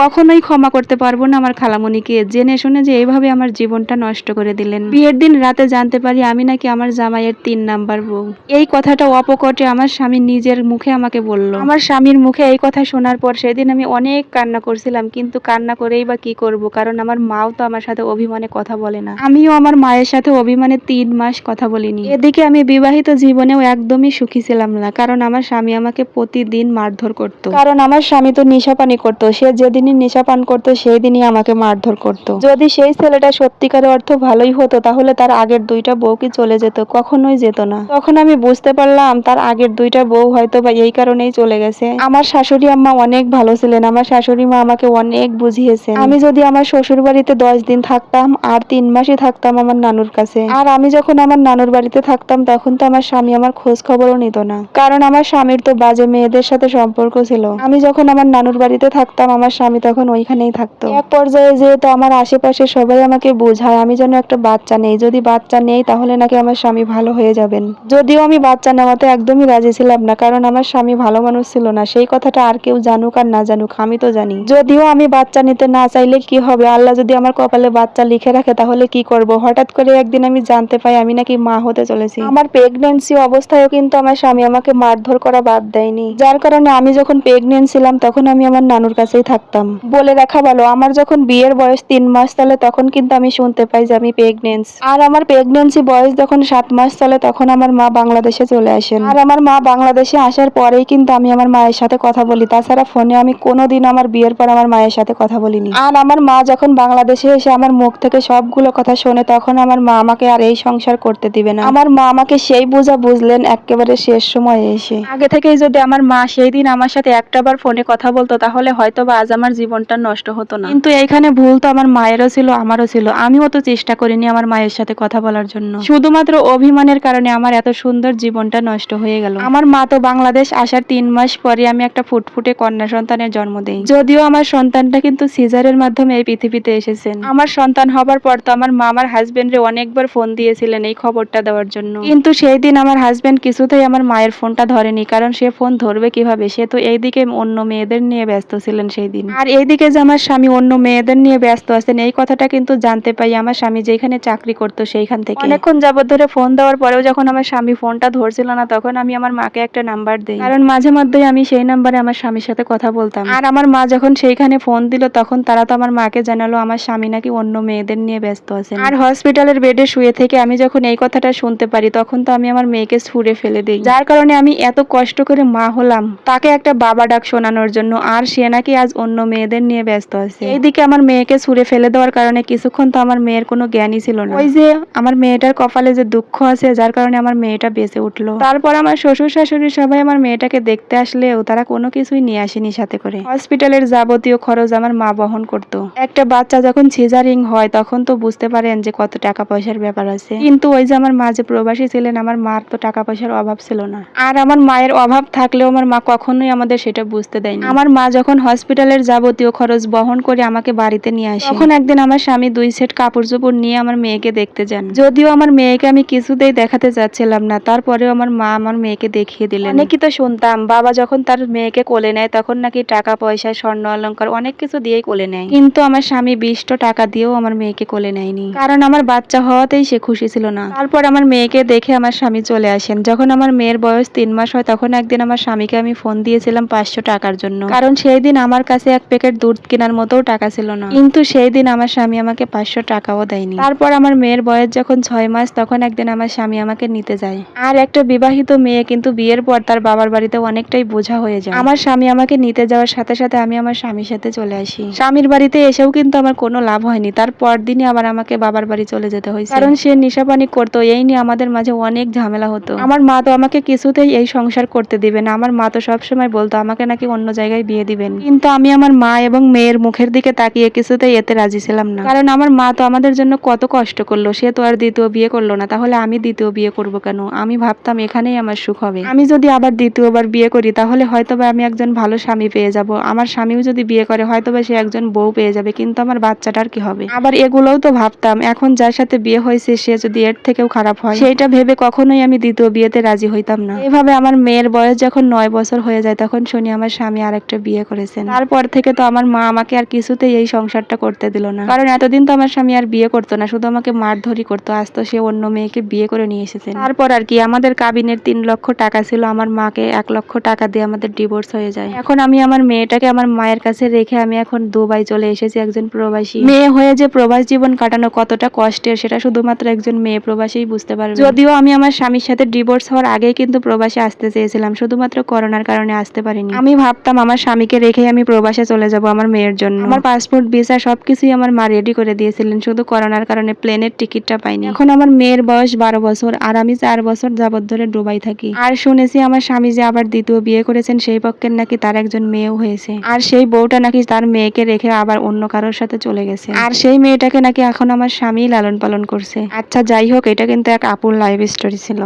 কখনোই ক্ষমা করতে পারব না আমার খালামণিকে। জেনে শুনে যে এইভাবে আমার জীবনটা নষ্ট করে দিলেন। বিয়ের দিন রাতে জানতে পারি আমি নাকি আমার জামাইয়ের তিন নাম্বার বউ। এই কথাটা অপকটে আমার স্বামী নিজের মুখে আমাকে বলল। আমার স্বামীর মুখে এই কথা শোনার পর সেদিন আমি অনেক কান্না করছিলাম, কিন্তু কান্না করেই বা কি করব? কারণ আমার মাও তো আমার সাথে অভিমানে কথা বলে না। আমিও আমার মায়ের সাথে অভিমানে তিন মাস কথা বলিনি। এদিকে আমি বিবাহিত জীবনেও একদমই সুখী ছিলাম না, কারণ আমার স্বামী আমাকে প্রতিদিন মারধর করত। কারণ আমার স্বামী তো নেশাপানি করতো, সে যেদিনই নেশা পান করতো, সেই দিনই আমাকে মারধর করতো। যদি সেই ছেলেটা সত্যিকারের অর্থ ভালোই হতো, তাহলে তার আগের দুইটা বউ কি চলে যেত? কখনোই যেত না। তখন আমি বুঝতে পারলাম, তার আগের দুইটা বউ হয়তো বা এই কারণেই চলে গেছে। আমার শাশুড়ি আম্মা অনেক ভালো ছিলেন। আমার শাশুড়ি মা আমাকে অনেক বুঝিয়েছে আমি যদি আমার শ্বশুর বাড়িতে দশ দিন থাকতাম, আর তিন মাসই থাকতাম আমার নানুর কাছে। আর আমি যখন আমার নানুর বাড়িতে থাকতাম, তখন তো আমার স্বামী আমার খোঁজ খবরও নিত না। কারণ আমার স্বামীর তো বাজে মেয়েদের সাথে সম্পর্ক ছিল। আমি যখন আমার নানুর বাড়িতে থাকতাম, আমার স্বামী তখন ওইখানেই থাকতো এক পর্যায়ে যেহেতু আমার আশেপাশে সবাই আমাকে বোঝায়, আমি যেন একটা বাচ্চা নেই। যদি বাচ্চা নেই, তাহলে নাকি আমার স্বামী ভালো হয়ে যাবেন। যদিও আমি বাচ্চা নেওয়াতে একদমই রাজি ছিলাম না, কারণ আমার স্বামী ভালো মানুষ ছিল না। সেই কথাটা আর কেউ জানুক আর না জানুক, আমি তো জানি। যদিও আমি বাচ্চা নিতে না চাইলে কি হবে? আল্লাহ যদি আমার কপালে বাচ্চা লিখে রাখে, তাহলে কি করব? হঠাৎ করে একদিন আমি জানতে পাই আমি নাকি মা হতে চলেছি। আমার প্রেগনেন্সি অবস্থায়ও কিন্তু আমার স্বামী আমাকে মারধর করা বাদ দেয়নি। যার কারণে আমি যখন প্রেগনেন্ট ছিলাম, তখন আমি আমার নানুর কাছেই থাকতাম। বলে রাখা ভালো, আমার যখন বিয়ের বয়স তিন মাস চলে তখন কিন্তু আমি শুনতে পাই যে আমি প্রেগনেন্স আর আমার প্রেগনেন্সি বয়স যখন সাত মাস চলে তখন আমার মা বাংলাদেশে চলে আসেন। আর আমার মা বাংলাদেশে আসার পরেই কিন্তু আমি আমার মায়ের সাথে কথা বলি। তাছাড়া ফোনে আমি কোনোদিন আমার বিয়ের পর আমার মায়ের সাথে কথা বলিনি। আর আমার মা যখন বাংলাদেশে এসে আমার মুখ থেকে সবগুলো কথা শোনে তখন আমার মা আমাকে আর এই সংসার করতে দিবে না। আমার মা আমাকে সেই বোঝা বুঝলেন একেবারে শেষ সময়ে এসে। আগে থেকেই যদি আমার মা সেই দিন আমার সাথে একটাবার ফোনে কথা বলতো তাহলে হয়তো বা আজ আমার জীবনটা নষ্ট হতো না। কিন্তু এইখানে ভুল তো আমার মায়েরও ছিল, আমারও ছিল। আমিও তো চেষ্টা করিনি আমার মায়ের সাথে কথা বলার জন্য। শুধুমাত্র অভিমানের কারণে আমার এত সুন্দর জীবনটা নষ্ট হয়ে গেল। আমার মা তো বাংলাদেশ আসার তিন মাস পরে আমি একটা ফুটফুটে কন্যা সন্তানের জন্ম দেই। যদিও আমার সন্তানটা কিন্তু সিজারের মাধ্যমে এই পৃথিবীতে এসেছেন। আমার সন্তান হবার পর তো আমার মা আমার হাজবেন্ডে অনেকবার ফোন দিয়েছিলেন এই খবরটা দেওয়ার জন্য। কিন্তু সেই দিন আমার হাজবেন্ড কিছুতেই আমার মায়ের ফোনটা ধরেনি, কারণ সে ফোন ধরবে কীভাবে? সে তো এইদিকে অন্য মেয়েদের নিয়ে ব্যস্ত ছিলেন সেই দিন। আর এইদিকে যে আমার স্বামী অন্য মেয়েদের নিয়ে ব্যস্ত আছেন এই কথাটা কিন্তু জানতে পাই আমার স্বামী যেখানে চাকরি করতো সেইখান থেকে। অনেকক্ষণ যাবত ধরে ফোন দেওয়ার পরেও যখন আমার স্বামী ফোনটা ধরছিল না তখন আমি আমার মাকে একটা নাম্বার দিই। কারণ মাঝে মধ্যেই আমি সেই নাম্বারে আমার স্বামীর সাথে কথা বলতাম। আর আমার মা যখন সেইখানে ফোন দিল তখন তারা তো আমার মাকে জানালো আমার স্বামী নাকি অন্য মেয়েদের নিয়ে ব্যস্ত আছেন। আর হসপিটালের বেডে শুয়ে থেকে আমি যখন এই কথাটা শুনতে পারি তখন তো আমি আমার মেয়েকে ছুঁড়ে ফেলে দিই। যার কারণে আমি এত কষ্ট করে মা হলাম। তাকে একটা বাবা ডাক শোনানোর জন্য আর সে নাকি আজ অন্য মেয়েদের নিয়ে ব্যস্ত আছে। এইদিকে আমার মেয়েকে ছুঁড়ে ফেলে দেওয়ার কারণে কিছুক্ষণ তো আমার মেয়ের কোনো জ্ঞানই ছিল না। ওই যে আমার মেয়েটার কপালে যে দুঃখ আছে যার কারণে আমার মেয়েটা বেঁচে উঠল। তারপর আমার শ্বশুর শাশুড়ি সবাই আমার মেয়েটাকে দেখতে আসলেও তারা কোনো কিছুই নিয়ে আসেনি সাথে করে। হসপিটালের যাবতীয় খরচ আমার মা বহন করত। একটা বাচ্চা যখন সিজারিং হয় তখন তো বুঝতে পারেন যে কত টাকা পয়সার ব্যাপার আছে। কিন্তু ওই যে আমার মা যে প্রবাসী ছিলেন আমার মার তো টাকা পয়সার অভাব ছিল না। আর আমার মায়ের অভাব থাকলেও আমার মা কখনোই আমাদের সেটা বুঝতে দেয়নি। আমার মা যখন হসপিটালের যাবতীয় খরচ বহন করে আমাকে বাড়িতে নিয়ে আসে। তখন একদিন আমার স্বামী দুই সেট কাপড় চোপড় নিয়ে আমার মেয়েকে দেখতে যান। যদিও আমার মেয়েকে আমি কিছুতেই দেখাতে যাচ্ছিলাম না তারপরেও আমার মা আমার মেয়েকে দেখিয়ে দিলেন। অনেকই তো শুনতাম। বাবা যখন তার মেয়েকে কোলে নেয় তখন নাকি টাকা পয়সা স্বর্ণ অলংকার অনেক কিছু দিয়েই কোলে নেয়। কিন্তু আমার স্বামী বিশটা টাকা দিয়েও আমার মেয়েকে কোলে নেয়নি। কারণ আমার বাচ্চা হওয়াতেই সে খুশি ছিল না। তারপর আমার মেয়েকে দেখে আমার স্বামী চলে আসেন। যখন আমার মেয়ের বয়স তিন মাস হয় তখন একদিন আমার স্বামীকে আমি ফোন দিয়েছিলাম পাঁচশো টাকার জন্য। কারণ সেই দিন আমার কাছে এক প্যাকেট দুধ কেনার মতোও টাকা ছিল না। কিন্তু সেই দিন আমার স্বামী আমাকে পাঁচশো টাকাও দেয়নি। তারপর আমার মেয়ের বয়স যখন ছয় মাস, তখন একদিন আমার স্বামী আমাকে নিতে যায়। আর একটা বিবাহিত মেয়ে কিন্তু বিয়ের পর তার বাবার বাড়িতে অনেকটাই বোঝা হয়ে যায়। আমার স্বামী আমাকে নিতে যাওয়ার সাথে সাথে আমি আমার স্বামীর সাথে চলে আসি। স্বামীর বাড়িতে এসেও কিন্তু আমার কোনো লাভ হয়নি। তারপর দিনই আবার আমাকে বাবার বাড়ি চলে যেতে হয়েছে। কারণ সে নেশাপানি করতো, এই নিয়ে আমাদের মাঝে অনেক ঝামেলা হতো। আমার মা তো আমাকে কিছুতেই এই সংসার করতে দিবে না। আমার মা তো সবসময় বলতো, আমাকে নাকি অন্য জায়গায় বিয়ে দিবেন। কিন্তু আমি আমার মা এবং মেয়ের মুখের দিকে তাকিয়ে কিছুতেই এতে রাজি ছিলাম না। কারণ আমার মা তো আমাদের জন্য কত কষ্ট করল, সে তো আর দ্বিতীয় বিয়ে করল না, তাহলে আমি দ্বিতীয় বিয়ে করব কেন? আমি ভাবতাম এখানেই আমার সুখ হবে। আমি যদি আবার দ্বিতীয়বার বিয়ে করি, তাহলে হয়তো বা আমি একজন ভালো স্বামী পেয়ে যাব। আমার স্বামীও যদি বিয়ে করে হয়তো বা সে একজন বউ পেয়ে যাবে, কিন্তু আমার বাচ্চাটার কি হবে? আবার এগুলোও তো ভাবতাম, এখন যার সাথে বিয়ে হয়েছে, সে যদি এর থেকেও খারাপ হয়, সেইটা ভেবে কখনোই আমি দ্বিতীয় বিয়েতে রাজি হইতাম না। এভাবে আমার মেয়ের বয়স যখন নয় বছর হয়ে যায়, তখন শুনি আমার স্বামী আরেকটা বিয়ে করেছেন। তারপর থেকে থেকে তো আমার মা আমাকে আর কিছুতেই এই সংসারটা করতে দিল না। কারণ এতদিন তো আমার স্বামী আর বিয়ে করতো না, শুধু আমাকে মারধরি করতো। আজ তো সে অন্য মেয়েকে বিয়ে করে নিয়ে এসেছে। তারপর আর কি, আমাদের কাবিনের তিন লক্ষ টাকা ছিল, আমার মাকে এক লক্ষ টাকা দিয়ে আমাদের ডিভোর্স হয়ে যায়। এখন আমি আমার মেয়েটাকে আমার মায়ের কাছে রেখে আমি এখন দুবাই চলে এসেছি একজন প্রবাসী। মেয়ে হয়ে যে প্রবাস জীবন কাটানো কতটা কষ্টের, সেটা শুধুমাত্র একজন মেয়ে প্রবাসী বুঝতে পারবে। যদিও আমি আমার স্বামীর সাথে ডিভোর্স হওয়ার আগেই কিন্তু প্রবাসে আসতে চেয়েছিলাম, শুধুমাত্র করোনার কারণে আসতে পারিনি। আমি ভাবতাম আমার স্বামীকে রেখে আমি প্রবাসে চলে যাব আমার মেয়ের জন্য। আমার পাসপোর্ট ভিসা সবকিছুই আমার মা রেডি করে দিয়েছিলেন শুধু করোনার কারণে প্লেনের টিকিটটা পাইনি। এখন আমার মেয়ের বয়স বারো বছর আর আমি চার বছর যাবত ধরে দুবাই থাকি। আর শুনেছি আমার স্বামী যে আবার দ্বিতীয় বিয়ে করেছেন সেই পক্ষের নাকি তার একজন মেয়েও হয়েছে। আর সেই বউটা নাকি তার মেয়েকে রেখে আবার অন্য কারোর সাথে চলে গেছে। আর সেই মেয়েটাকে নাকি এখন আমার স্বামী লালন পালন করছে। আচ্ছা যাই হোক এটা কিন্তু এক আপুর লাইভ স্টোরি ছিল।